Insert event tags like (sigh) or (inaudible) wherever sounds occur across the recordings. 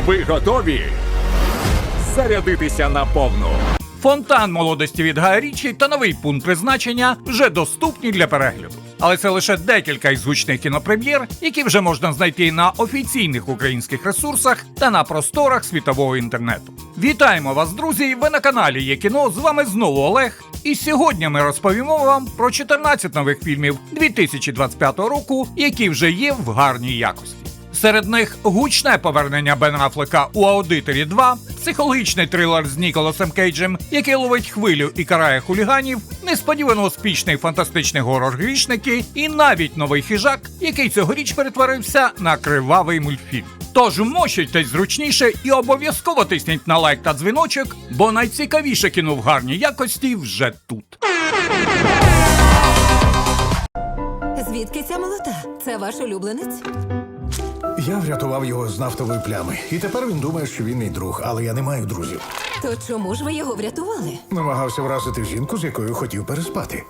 Ви готові зарядитися на повну. Фонтан молодості від Гая Річі та новий пункт призначення вже доступні для перегляду. Але це лише декілька із гучних кінопрем'єр, які вже можна знайти на офіційних українських ресурсах та на просторах світового інтернету. Вітаємо вас, друзі! Ви на каналі Є кіно. З вами знову Олег. І сьогодні ми розповімо вам про 14 нових фільмів 2025 року, які вже є в гарній якості. Серед них гучне повернення Бен Афлека у аудиторі 2, психологічний трилер з Ніколасом Кейджем, який ловить хвилю і карає хуліганів, несподівано успішний фантастичний горор грішники, і навіть новий хижак, який цьогоріч перетворився на кривавий мультфільм. Тож мощуйтесь зручніше і обов'язково тисніть на лайк та дзвіночок, бо найцікавіше кіно в гарній якості вже тут. Звідки ця молота? Це ваш улюбленець? Я врятував його з нафтової плями, і тепер він думає, що він мій друг, але я не маю друзів. То чому ж ви його врятували? Намагався вразити жінку, з якою хотів переспати.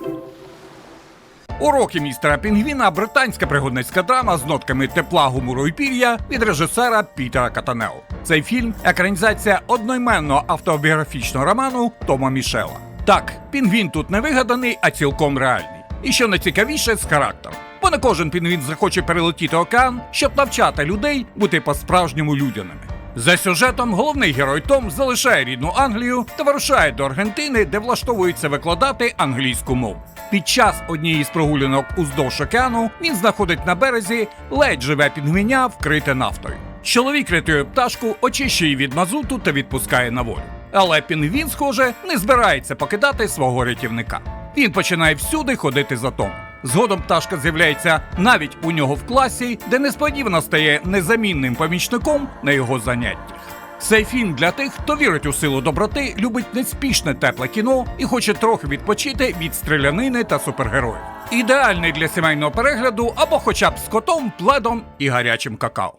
Уроки містера Пінгвіна британська пригодницька драма з нотками тепла, гумору і пір'я від режисера Пітера Катанео. Цей фільм екранізація одноіменного автобіографічного роману Тома Мішела. Так, пінгвін тут не вигаданий, а цілком реальний. І що найцікавіше з характером. Бо не кожен пінгвін захоче перелетіти океан, щоб навчати людей бути по-справжньому людяними. За сюжетом головний герой Том залишає рідну Англію та вирушає до Аргентини, де влаштовується викладати англійську мову. Під час однієї з прогулянок уздовж океану він знаходить на березі ледь живе пінгвіня, вкрите нафтою. Чоловік рятує пташку, очищує від мазуту та відпускає на волю. Але пінгвін, схоже, не збирається покидати свого рятівника. Він починає всюди ходити за Томом. Згодом пташка з'являється навіть у нього в класі, де несподівано стає незамінним помічником на його заняттях. Цей фільм для тих, хто вірить у силу доброти, любить неспішне тепле кіно і хоче трохи відпочити від стрілянини та супергероїв. Ідеальний для сімейного перегляду або хоча б з котом, пледом і гарячим какао.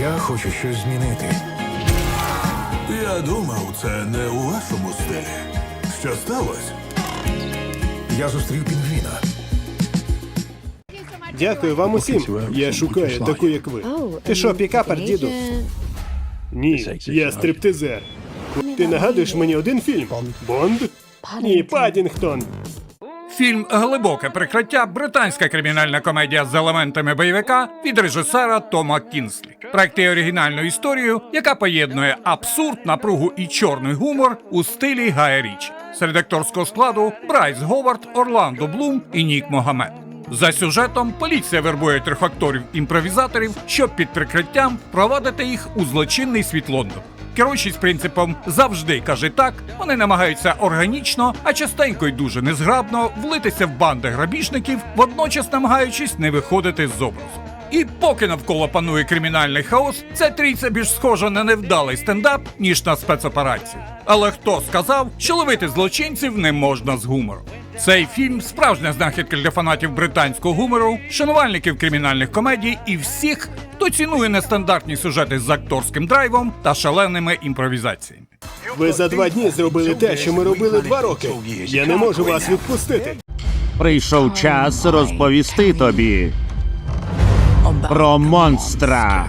Я хочу щось змінити. Я думав, це не у вашому стилі. Що сталося? Я зустрів пінгвіна. Дякую вам усім. Я шукаю таку, як ви. Ти що, пікапер, діду? Ні, я стриптизер. Ти нагадуєш мені один фільм? Бонд? Ні, Падінгтон. Фільм Глибоке прикриття британська кримінальна комедія з елементами бойовика від режисера Тома Кінслі. Проект є оригінальною історією, яка поєднує абсурд, напругу і чорний гумор у стилі Гая Річі. Серед акторського складу Брайс Говард, Орландо Блум і Нік Могамед. За сюжетом поліція вербує трьох акторів-імпровізаторів, щоб під прикриттям провадити їх у злочинний світ Лондону. Керуючись принципом завжди каже так, вони намагаються органічно, а частенько й дуже незграбно влитися в банди грабіжників, водночас намагаючись не виходити з образу. І поки навколо панує кримінальний хаос, ця трійця більш схожа на невдалий стендап, ніж на спецоперацію. Але хто сказав, що ловити злочинців не можна з гумором? Цей фільм справжня знахідка для фанатів британського гумору, шанувальників кримінальних комедій і всіх, хто цінує нестандартні сюжети з акторським драйвом та шаленими імпровізаціями. Ви за два дні зробили те, що ми робили два роки. Я не можу вас відпустити. Прийшов час розповісти тобі про монстра.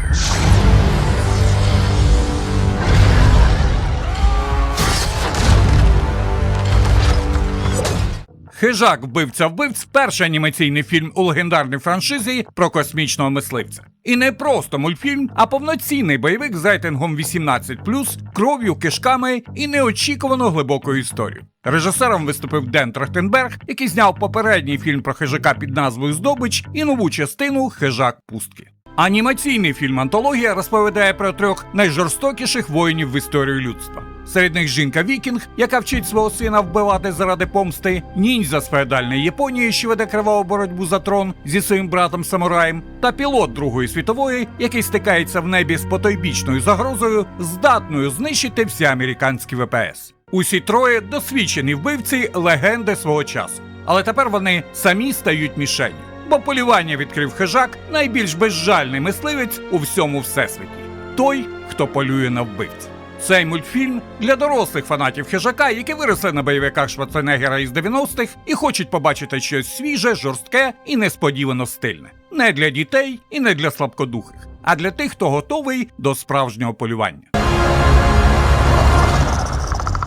Хижак вбивця вбивць перший анімаційний фільм у легендарній франшизі про космічного мисливця. І не просто мультфільм, а повноцінний бойовик з рейтингом 18+, кров'ю, кишками і неочікувано глибокою історією. Режисером виступив Ден Трахтенберг, який зняв попередній фільм про хижака під назвою Здобич і нову частину Хижак пустки. Анімаційний фільм Антологія розповідає про трьох найжорстокіших воїнів в історії людства. Серед них жінка Вікінг, яка вчить свого сина вбивати заради помсти, ніндзя з феодальної Японії, що веде криваву боротьбу за трон зі своїм братом самураєм, та пілот Другої світової, який стикається в небі з потойбічною загрозою, здатною знищити всі американські ВПС. Усі троє досвідчені вбивці легенди свого часу. Але тепер вони самі стають мішенью. Бо полювання відкрив хижак найбільш безжальний мисливець у всьому всесвіті той, хто полює на вбивців. Цей мультфільм для дорослих фанатів хижака, які виросли на бойовиках Шварценеггера із 90-х і хочуть побачити щось свіже, жорстке і несподівано стильне. не для дітей і не для слабкодухих, а для тих, хто готовий до справжнього полювання.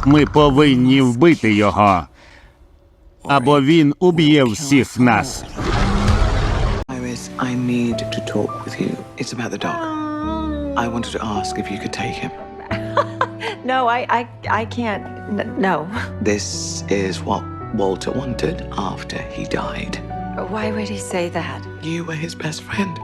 Ми повинні вбити його. Або він уб'є всіх нас. I need to talk with you. It's about the dog. I wanted to ask if you could take him. No, I, I, I can't. N- no. This is what Walter wanted after he died. Why would he say that? You were his best friend.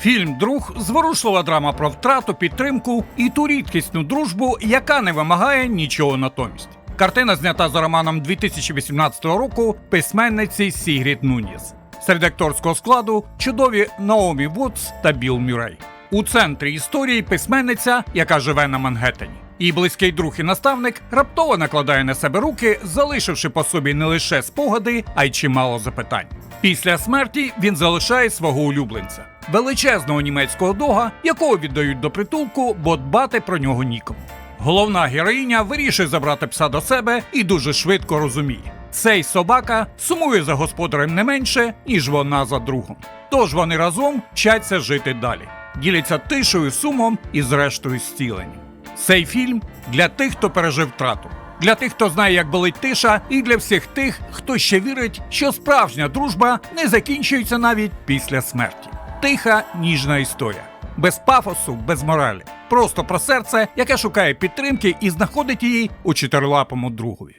Фільм Друг зворушлива драма про втрату, підтримку і ту рідкісну дружбу, яка не вимагає нічого натомість. Картина знята за романом 2018 року письменниці Сігрід Нуніс. Серед акторського складу чудові Наомі Вудс та Білл Мюррей. У центрі історії письменниця, яка живе на Мангеттені. Її близький друг і наставник раптово накладає на себе руки, залишивши по собі не лише спогади, а й чимало запитань. Після смерті він залишає свого улюбленця величезного німецького дога, якого віддають до притулку, бо дбати про нього нікому. Головна героїня вирішує забрати пса до себе і дуже швидко розуміє. Цей собака сумує за господарем не менше, ніж вона за другом. Тож вони разом вчаться жити далі, діляться тишою, сумом і зрештою зціленням. Цей фільм для тих, хто пережив втрату, для тих, хто знає, як болить тиша, і для всіх тих, хто ще вірить, що справжня дружба не закінчується навіть після смерті. Тиха, ніжна історія. Без пафосу, без моралі. Просто про серце, яке шукає підтримки і знаходить її у чотирилапому другові.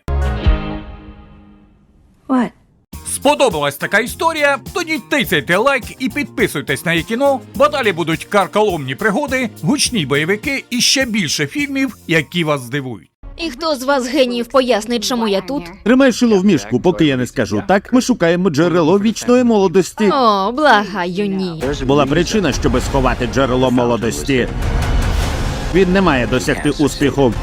Сподобалась така історія? Тоді тицяйте лайк і підписуйтесь на її кіно, бо далі будуть карколомні пригоди, гучні бойовики і ще більше фільмів, які вас здивують. І хто з вас геніїв пояснить, чому я тут? Тримай шило в мішку, поки я не скажу так. Ми шукаємо джерело вічної молодості. О, благаю, ні. Була причина, щоби сховати джерело молодості. Він не має досягти успіху.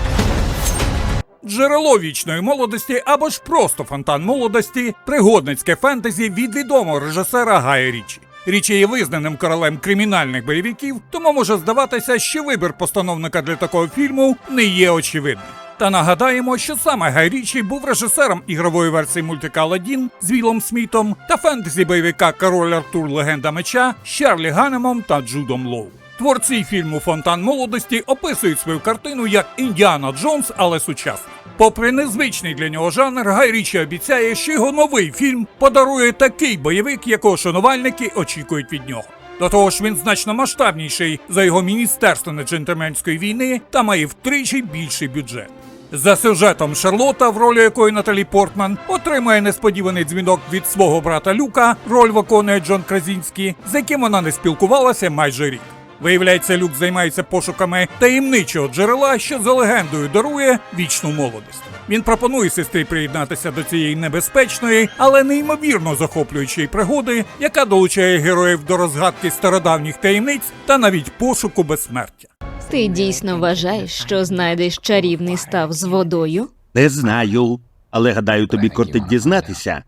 Джерело вічної молодості або ж просто фонтан молодості пригодницьке фентезі від відомого режисера Гая Річі. Річі є визнаним королем кримінальних бойовиків, тому може здаватися, що вибір постановника для такого фільму не є очевидним. Та нагадаємо, що саме Гай Річі був режисером ігрової версії мультика Аладдін з Вілом Смітом та фентезі бойовика Король Артур Легенда меча з Чарлі Ганемом та Джудом Лоу. Творці фільму Фонтан молодості описують свою картину як Індіана Джонс, але сучасний. Попри незвичний для нього жанр, Гай Річі обіцяє, що його новий фільм подарує такий бойовик, якого шанувальники очікують від нього. До того ж, він значно масштабніший за його міністерство неджентльменської війни та має втричі більший бюджет. За сюжетом Шарлота, в ролі якої Наталі Портман отримає несподіваний дзвінок від свого брата Люка, роль виконує Джон Кразінський, з яким вона не спілкувалася майже рік. Виявляється, Люк займається пошуками таємничого джерела, що за легендою дарує вічну молодість. Він пропонує сестрі приєднатися до цієї небезпечної, але неймовірно захоплюючої пригоди, яка долучає героїв до розгадки стародавніх таємниць та навіть пошуку безсмертя. Ти дійсно вважаєш, що знайдеш чарівний став з водою? Не знаю. Але гадаю, тобі кортить дізнатися.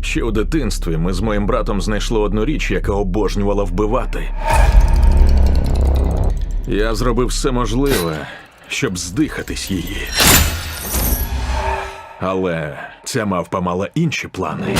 Ще у дитинстві ми з моїм братом знайшли одну річ, яка обожнювала вбивати. Я зробив все можливе, щоб здихатись її. Але ця мавпа мала інші плани.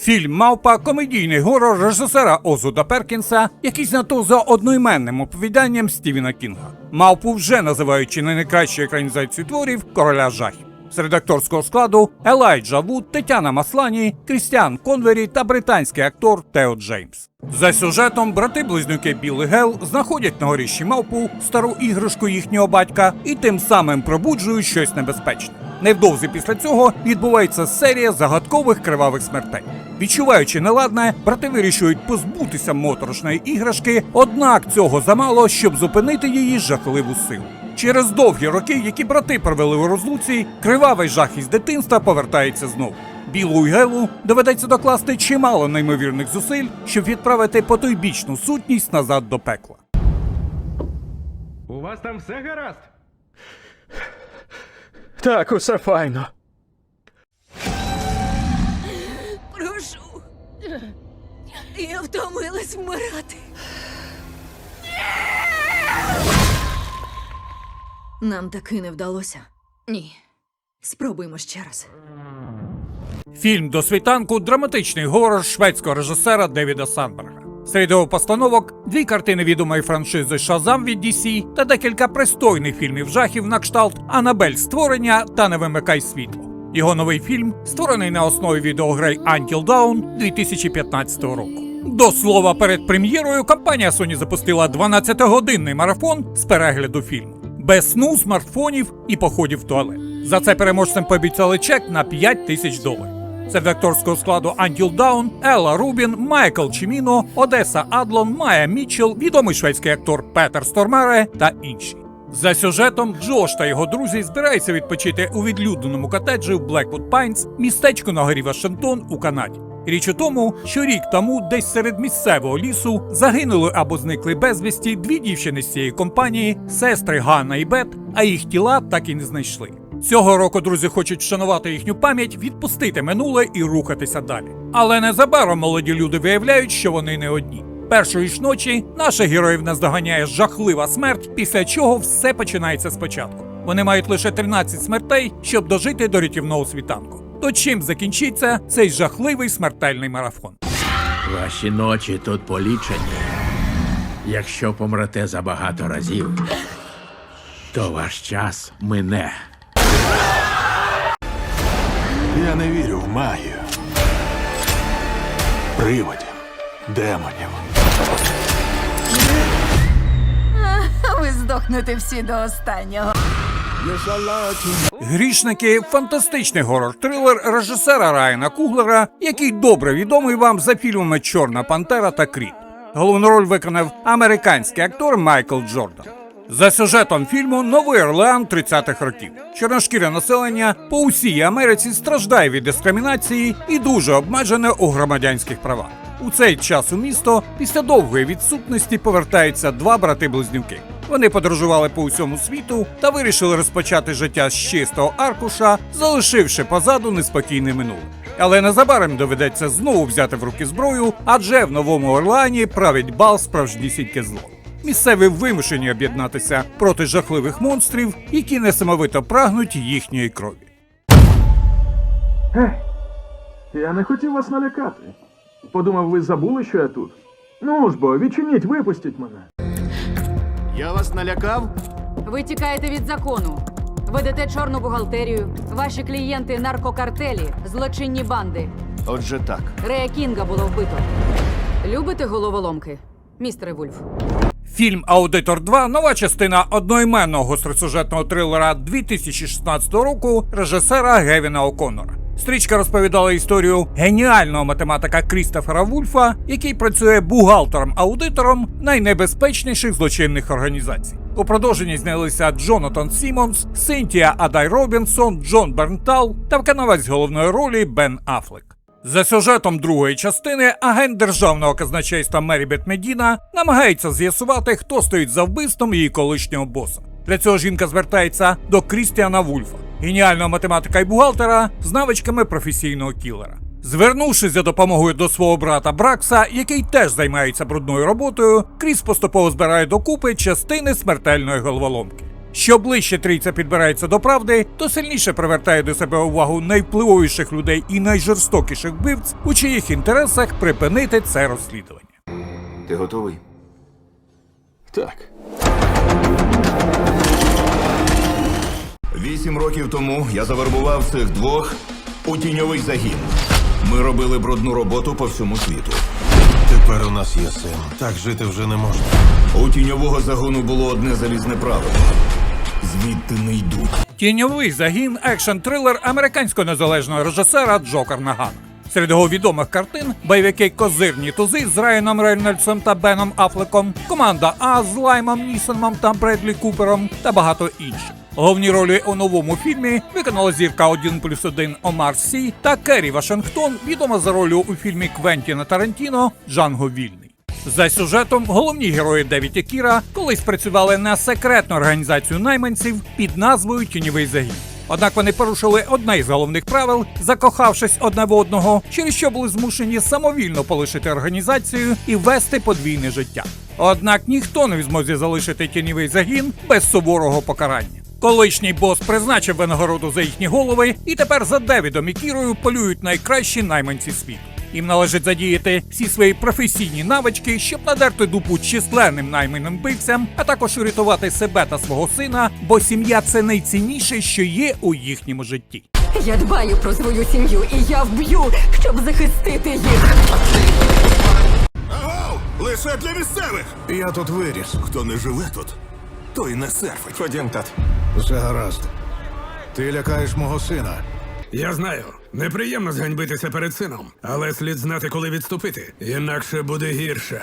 Фільм Мавпа комедійний горор режисера Озуда Перкінса, який знято за одноіменним оповіданням Стівена Кінга. Мавпу вже називають чи не найкращою екранізацією творів короля жахів. Серед акторського складу Елайджа Вуд, Тетяна Маслані, Крістіан Конвері та британський актор Тео Джеймс. За сюжетом брати-близнюки Білл і Гел знаходять на горіщі мавпу стару іграшку їхнього батька і тим самим пробуджують щось небезпечне. Невдовзі після цього відбувається серія загадкових кривавих смертей. Відчуваючи неладне, брати вирішують позбутися моторошної іграшки, однак цього замало, щоб зупинити її жахливу силу. Через довгі роки, які брати провели у розлуці, кривавий жах із дитинства повертається знову. Білу й Гелу доведеться докласти чимало неймовірних зусиль, щоб відправити потойбічну сутність назад до пекла. У вас там все гаразд? Так, усе файно. Прошу. Я втомилась вмирати. Нам таки не вдалося. Ні. Спробуємо ще раз. Фільм до світанку драматичний горор шведського режисера Девіда Сандберга. Серед його постановок дві картини відомої франшизи Шазам від DC та декілька пристойних фільмів жахів на кшталт Анабель створення та Не вимикай світло. Його новий фільм створений на основі відеогри Until Dawn 2015 року. До слова, перед прем'єрою компанія Sony запустила 12-годинний марафон з перегляду фільму. Без сну, смартфонів і походів в туалет. За це переможцям пообіцяли чек на 5 тисяч доларів. Серед акторського складу Until Dawn, Елла Рубін, Майкл Чіміно, Одеса Адлон, Майя Мітчелл, відомий шведський актор Петер Стормере та інші. За сюжетом Джош та його друзі збираються відпочити у відлюдненому котеджі в Блеквуд Пайнс, містечку на горі Вашингтон у Канаді. Річ у тому, що рік тому десь серед місцевого лісу загинули або зникли безвісті дві дівчини з цієї компанії, сестри Ганна і Бет, а їх тіла так і не знайшли. Цього року друзі хочуть вшанувати їхню пам'ять, відпустити минуле і рухатися далі. Але незабаром молоді люди виявляють, що вони не одні. Першої ж ночі наших героїв наздоганяє жахлива смерть, після чого все починається спочатку. Вони мають лише 13 смертей, щоб дожити до рятівного світанку. То чим закінчиться цей жахливий смертельний марафон? Ваші ночі тут полічені. Якщо помрете забагато разів, то ваш час мине. Я не вірю в магію. Приводів, демонів. Ви здохнете всі до останнього. Грішники фантастичний горор-трилер режисера Райана Куглера, який добре відомий вам за фільмами Чорна Пантера та Кріт. Головну роль виконав американський актор Майкл Джордан. За сюжетом фільму Новий Орлеан 30-х років. Чорношкіре населення по усій Америці страждає від дискримінації і дуже обмежене у громадянських правах. У цей час у місто після довгої відсутності повертаються два брати-близнюки. Вони подорожували по усьому світу та вирішили розпочати життя з чистого аркуша, залишивши позаду неспокійне минуле. Але незабаром доведеться знову взяти в руки зброю, адже в новому Орлеані править бал справжнісіньке зло. Місцеві вимушені об'єднатися проти жахливих монстрів, які несамовито прагнуть їхньої крові. Я не хотів вас налякати. Подумав, ви забули, що я тут. Ну ж бо, відчиніть, випустіть мене. Я вас налякав? Ви тікаєте від закону. Ведете чорну бухгалтерію. Ваші клієнти наркокартелі, злочинні банди. Отже так. Рея Кінга було вбито. Любите головоломки, містере Вульф? Фільм Аудитор 2 нова частина одноіменного гостросюжетного трилера 2016 року режисера Гевіна О'Коннора. Стрічка розповідала історію геніального математика Крістофера Вульфа, який працює бухгалтером-аудитором найнебезпечніших злочинних організацій. У продовженні знялися Джонатан Сімонс, Синтія Адай Робінсон, Джон Бернтал та виконавець головної ролі Бен Афлек. За сюжетом другої частини агент державного казначейства Мерібет Медіна намагається з'ясувати, хто стоїть за вбивством її колишнього боса. Для цього жінка звертається до Крістіана Вульфа, геніального математика і бухгалтера з навичками професійного кілера. Звернувшись за допомогою до свого брата Бракса, який теж займається брудною роботою, Кріс поступово збирає докупи частини смертельної головоломки. Що ближче трійця підбирається до правди, то сильніше привертає до себе увагу найвпливовіших людей і найжорстокіших вбивць, у чиїх інтересах припинити це розслідування. Ти готовий? Так. Вісім років тому я завербував цих двох у тіньовий загін. Ми робили брудну роботу по всьому світу. Тепер у нас є син. Так жити вже не можна. У тіньового загону було одне залізне правило: звідти не йдуть. Тіньовий загін екшн-трилер американського незалежного режисера Джокер Нагана. Серед його відомих картин бойовики Козирні тузи з Райаном Рейнольдсом та Беном Афлеком, команда А з Лаймом Нісоном та Бредлі Купером та багато інших. Головні ролі у новому фільмі виконала зірка 1 плюс 1 Омар Сі та Керрі Вашингтон, відома за ролью у фільмі Квентіна Тарантіно Джанго Вільний. За сюжетом головні герої Девід і Кіра колись працювали на секретну організацію найманців під назвою Тіньовий загін. Однак вони порушили одне із головних правил, закохавшись одне в одного, через що були змушені самовільно полишити організацію і вести подвійне життя. Однак ніхто не в змозі залишити тіньовий загін без суворого покарання. Колишній бос призначив винагороду за їхні голови, і тепер за Девідом і Кірою полюють найкращі найманці світу. Їм належить задіяти всі свої професійні навички, щоб надерти дупу численним найманим вбивцям, а також урятувати себе та свого сина, бо сім'я це найцінніше, що є у їхньому житті. Я дбаю про свою сім'ю, і я вб'ю, щоб захистити їх. Агов! Лише для місцевих! Я тут виріс. Хто не живе тут, той не серфить. Ходім, тат. Все гаразд. Ти лякаєш мого сина. Я знаю, неприємно зганьбитися перед сином, але слід знати, коли відступити, інакше буде гірше.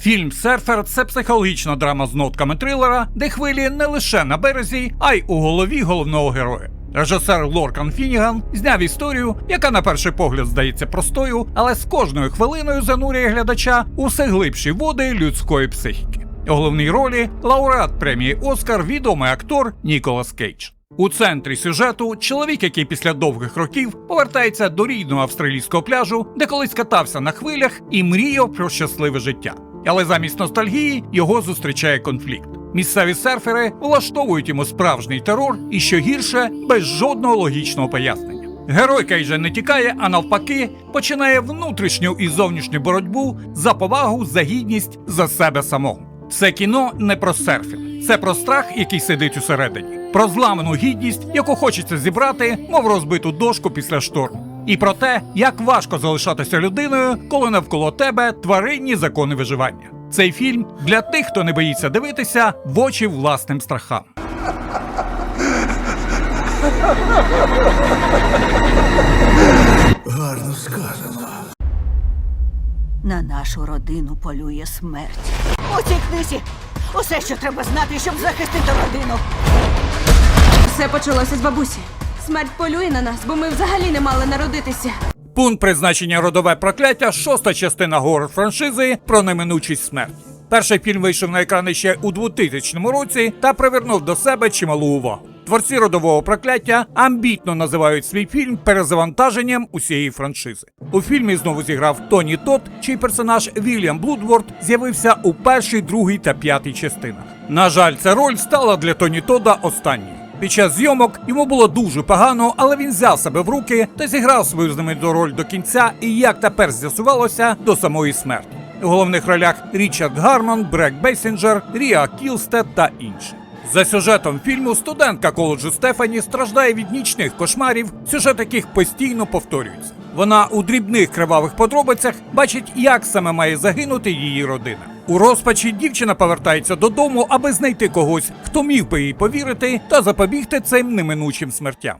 Фільм Серфер це психологічна драма з нотками трилера, де хвилі не лише на березі, а й у голові головного героя. Режисер Лоркан Фініган зняв історію, яка на перший погляд здається простою, але з кожною хвилиною занурює глядача у все глибші води людської психіки. У головній ролі лауреат премії Оскар, відомий актор Ніколас Кейдж. У центрі сюжету чоловік, який після довгих років повертається до рідного австралійського пляжу, де колись катався на хвилях і мріяв про щасливе життя. Але замість ностальгії його зустрічає конфлікт. Місцеві серфери влаштовують йому справжній терор і, що гірше, без жодного логічного пояснення. Герой Кейджа не тікає, а навпаки, починає внутрішню і зовнішню боротьбу за повагу, за гідність, за себе самого. Це кіно не про серфінг, це про страх, який сидить усередині, про зламану гідність, яку хочеться зібрати, мов розбиту дошку після шторму. І про те, як важко залишатися людиною, коли навколо тебе тваринні закони виживання. Цей фільм для тих, хто не боїться дивитися в очі власним страхам. Гарно сказано. На нашу родину полює смерть. У цій книзі усе, що треба знати, щоб захистити родину. Все почалося з бабусі. Смерть полює на нас, бо ми взагалі не мали народитися. Пункт призначення родове прокляття, шоста частина горор франшизи про неминучість смерть. Перший фільм вийшов на екрани ще у 2000 році та привернув до себе чималу увагу. Творці родового прокляття амбітно називають свій фільм перезавантаженням усієї франшизи. У фільмі знову зіграв Тоні Тот, чий персонаж Вільям Блудворд з'явився у першій, другій та п'ятій частинах. На жаль, ця роль стала для Тоні Тода останньою. Під час зйомок йому було дуже погано, але він взяв себе в руки та зіграв свою знамениту роль до кінця, і як тепер з'ясувалося, до самої смерті. У головних ролях Річард Гарман, Брек Бейсінджер, Ріа Кілстед та інші. За сюжетом фільму студентка коледжу Стефані страждає від нічних кошмарів, сюжет яких постійно повторюється. Вона у дрібних кривавих подробицях бачить, як саме має загинути її родина. У розпачі дівчина повертається додому, аби знайти когось, хто міг би їй повірити та запобігти цим неминучим смертям.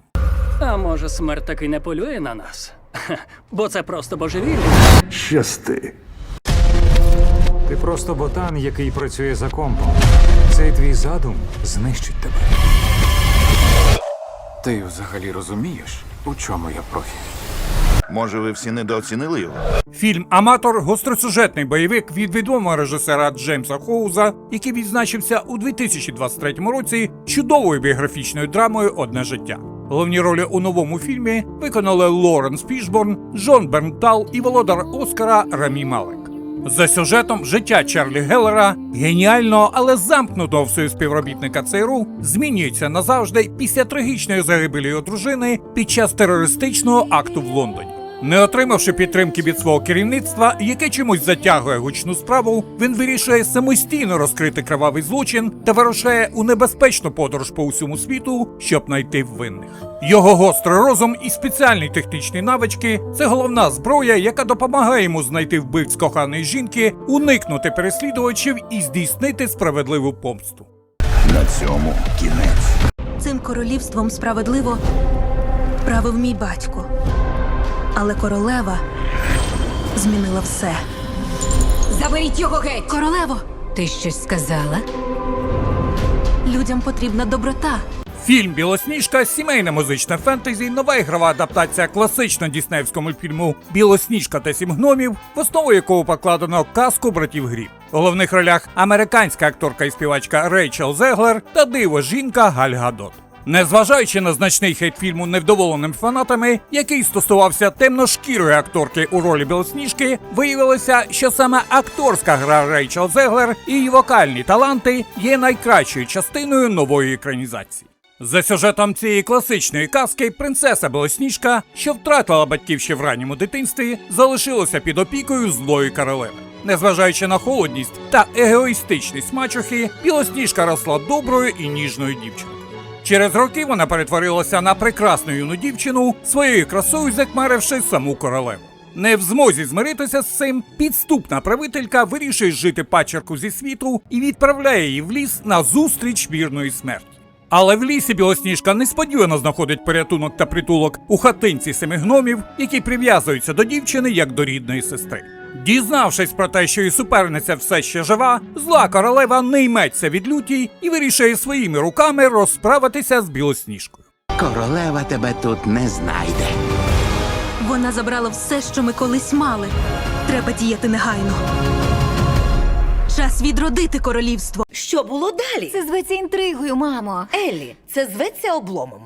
А може, смерть таки не полює на нас? (laughs) Бо це просто божевілля. Щасти. Ти просто ботан, який працює за компом. Цей твій задум знищить тебе. Ти взагалі розумієш, у чому я профі? Може, ви всі недооцінили його? Фільм Аматор гостросюжетний бойовик від відомого режисера Джеймса Хоуза, який відзначився у 2023 році чудовою біографічною драмою Одне життя. Головні ролі у новому фільмі виконали Лоренс Фішборн, Джон Бернтал і володар Оскара Рамі Малек. За сюжетом життя Чарлі Геллера, геніального, але замкнутого в свою співробітника ЦРУ, змінюється назавжди після трагічної загибелі його дружини під час терористичного акту в Лондоні. Не отримавши підтримки від свого керівництва, яке чомусь затягує гучну справу, він вирішує самостійно розкрити кривавий злочин та вирушає у небезпечну подорож по усьому світу, щоб знайти винних. Його гострий розум і спеціальні технічні навички це головна зброя, яка допомагає йому знайти вбивць коханої жінки, уникнути переслідувачів і здійснити справедливу помсту. На цьому кінець. Цим королівством справедливо правив мій батько. Але королева змінила все. Заберіть його геть! Королево, Ти щось сказала? людям потрібна доброта. Фільм Білосніжка сімейне музичне фентезі, нова ігрова адаптація класично діснеївського мультфільму Білосніжка та сім гномів, в основу якого покладено казку братів Грім. У головних ролях американська акторка і співачка Рейчел Зеглер та диво жінка Галь Гадот. Незважаючи на значний хейт фільму невдоволеним фанатами, який стосувався темношкірої акторки у ролі Білосніжки, виявилося, що саме акторська гра Рейчел Зеглер і її вокальні таланти є найкращою частиною нової екранізації. За сюжетом цієї класичної казки принцеса Білосніжка, що втратила батьків ще в ранньому дитинстві, залишилася під опікою злої королеви. Незважаючи на холодність та егоїстичність мачухи, Білосніжка росла доброю і ніжною дівчинкою. Через роки вона перетворилася на прекрасну юну дівчину, своєю красою закмаривши саму королеву. Не в змозі змиритися з цим, підступна правителька вирішує жити пачерку зі світу і відправляє її в ліс на зустріч вірної смерті. Але в лісі Білосніжка несподівано знаходить порятунок та притулок у хатинці семи гномів, які прив'язуються до дівчини як до рідної сестри. Дізнавшись про те, що її суперниця все ще жива, зла королева не йметься від люті і вирішує своїми руками розправитися з білосніжкою. Королева тебе тут не знайде. Вона забрала все, що ми колись мали. Треба діяти негайно. Час відродити королівство. Що було далі? Це зветься інтригою, мамо. Еллі, це зветься обломом.